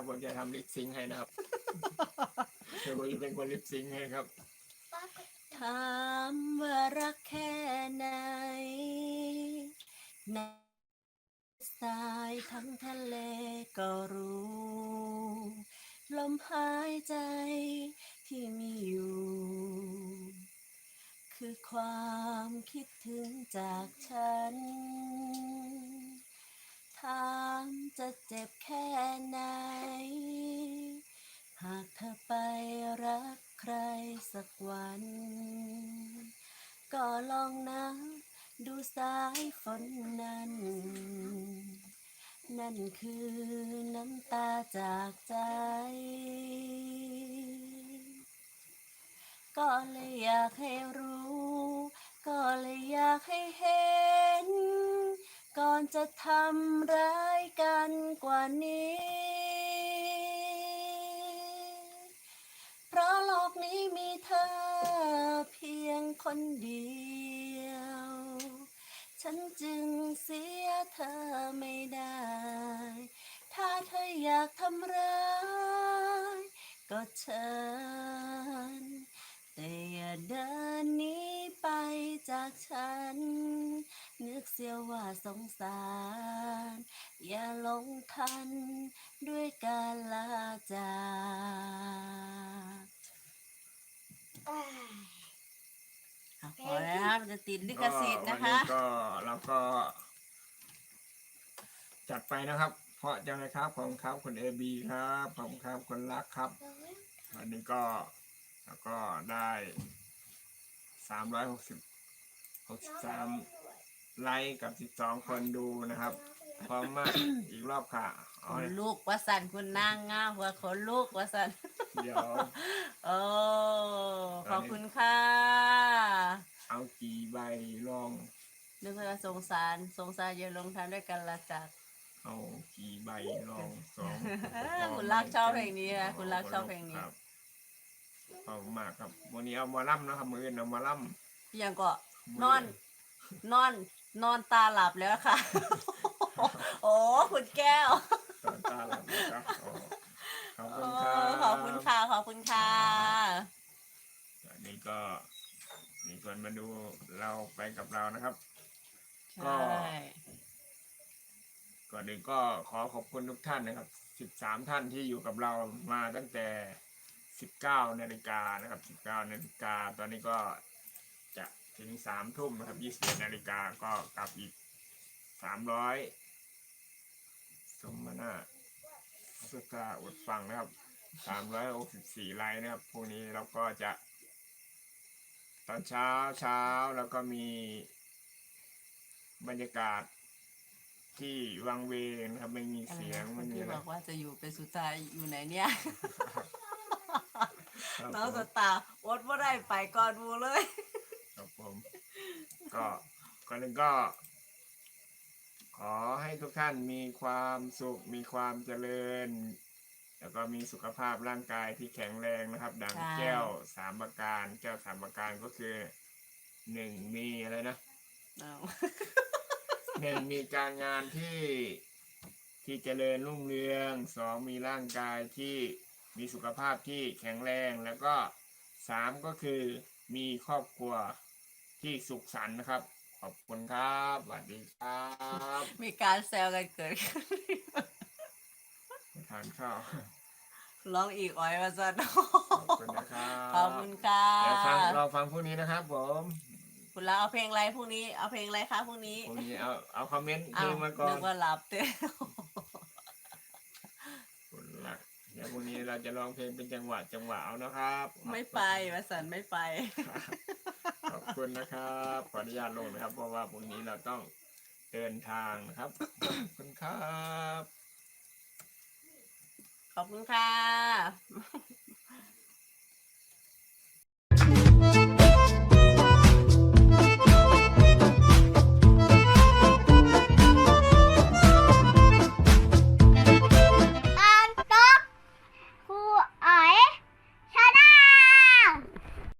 นะครับผมจะทำลิปซิงค์ให้นะครับเดี๋ยวผมจะเป็นคนลิปซิงค์ให้ครับ ถามว่ารักแค่ไหนในสายทั้งทะเลก็รู้ ลมหายใจที่มีอยู่ คือความคิดถึงจากฉัน จะเจ็บแค่ไหน หากเธอไปรักใครสักวัน ก็ลองนะดูสายฝนนั้น นั่นคือน้ำตาจากใจ ก็เลยอยากให้รู้ ก็เลยอยากให้เห็น ก่อนจะทำร้ายกัน กว่านี้ เพราะโลกนี้มีเธอเพียงคนเดียว ฉันจึงเสียเธอไม่ได้ ถ้าเธออยากทำร้ายก็เชิญแต่อย่าเดินหนี้ไปจากฉัน นึกเสียว่าสงสาร อย่าหลงทันด้วยการลาจากอะพอแล้วนะครับจะติดลิขสิทธิ์นะคะ ก็วันนี้ก็เราก็ จัดไปนะครับ เพราะจังเลยครับผมครับคุณเอบีครับผมครับคนรักครับ วันนี้ก็แล้วก็ได้สามร้อยหกสิบหกสิบสาม ไลค์กับสิบสองคนดูนะครับ พร้อมมากอีกรอบค่ะขเอานลูกว่าสันคุณนางงามหัวขนลูกว่าสันเดี๋ยว โอ้ขอบคุณค่ะเอากี่ใบลอง นึกว่าสงสารสงสารอย่าลงทันด้วยกันละจากเอากี่ใบลองสองคุณรักชอบเพลงนี้นะคุณรักชอบเพลงนี้ ครับขอบคุณมากครับวันนี้เอามาล่ำนะครับมืออนเอามาล่ำยังก็นอน นอน นอนตาหลับแล้วค่ะ โอ้คุณแก้วตอนตาหลับนะครับอ๋อขอบคุณครับขอบคุณค่ะ ขอบคุณค่ะ อันนี้ก็มีคนมาดูเราไปกับเรานะครับ ก็ ใช่ ก่อนอื่นก็ขอขอบคุณทุกท่านนะครับ 13 ท่านที่อยู่กับเรามาตั้งแต่ 19 นาฬิกานะครับ 19 นาฬิกา ตอนนี้ก็ จะถึง3ทุ่มนะครับ21นาฬิกาก็กลับอีก300สมนาสกาอดฟังนะครับ364ไลน์นะครับพรุ่งนี้เราก็จะ ตอนเช้าเช้าแล้วก็มี บรรยากาศที่วังเวงนะครับไม่มีเสียงคไม่นมีที่อะไรบอกว่าจะอยู่เป็นสุดท้ายอยู่ไหนเนี่ยครับน้องผสมตาร์อดว่าได้ไปก่อนบูเลยครับผม ก็ก่อนหนึ่งก็ ขอให้ทุกท่านมีความสุข มีความเจริญ แล้วก็มีสุขภาพร่างกายที่แข็งแรงนะครับ ดังใช่แก้วสามประการแก้วสามประการก็คือหนึ่งมีอะไรนะ เอาหนึ่งมีการงานที่ที่เจริญรุ่งเรืองสองมีร่างกายที่มีสุขภาพที่แข็งแรงแล้วก็สามก็คือมีครอบครัว ที่สุขสันต์นะครับ ขอบคุณครับสวัสดีครับมีการแซวกันเกิดขึ้นทานข้าวร้องอีกอ้อยมาสันขอบคุณนะครับขอบคุณค่ะเดี๋ยวฟังเราฟังพวกนี้นะครับผมคุณลาเอาเพลงอะไรพรุ่งนี้เอาเพลงอะไรคะพรุ่งนี้พวกนี้เอาเอาคอมเมนต์เพเอาลงมาก่อนึนกว่าหลับเต้คุณละเดี๋ยวพรุ่งนี้เราจะร้องเพลงเป็นจังหวะจังหวะเอานะครับ ไม่ไปมาสันไม่ไปขอบ คุณนะครับ ขออนุญาตลงนะครับ เพราะว่าพรุ่งนี้เราต้องเดินทางนะครับ ขอบคุณครับ ขอบคุณค่ะ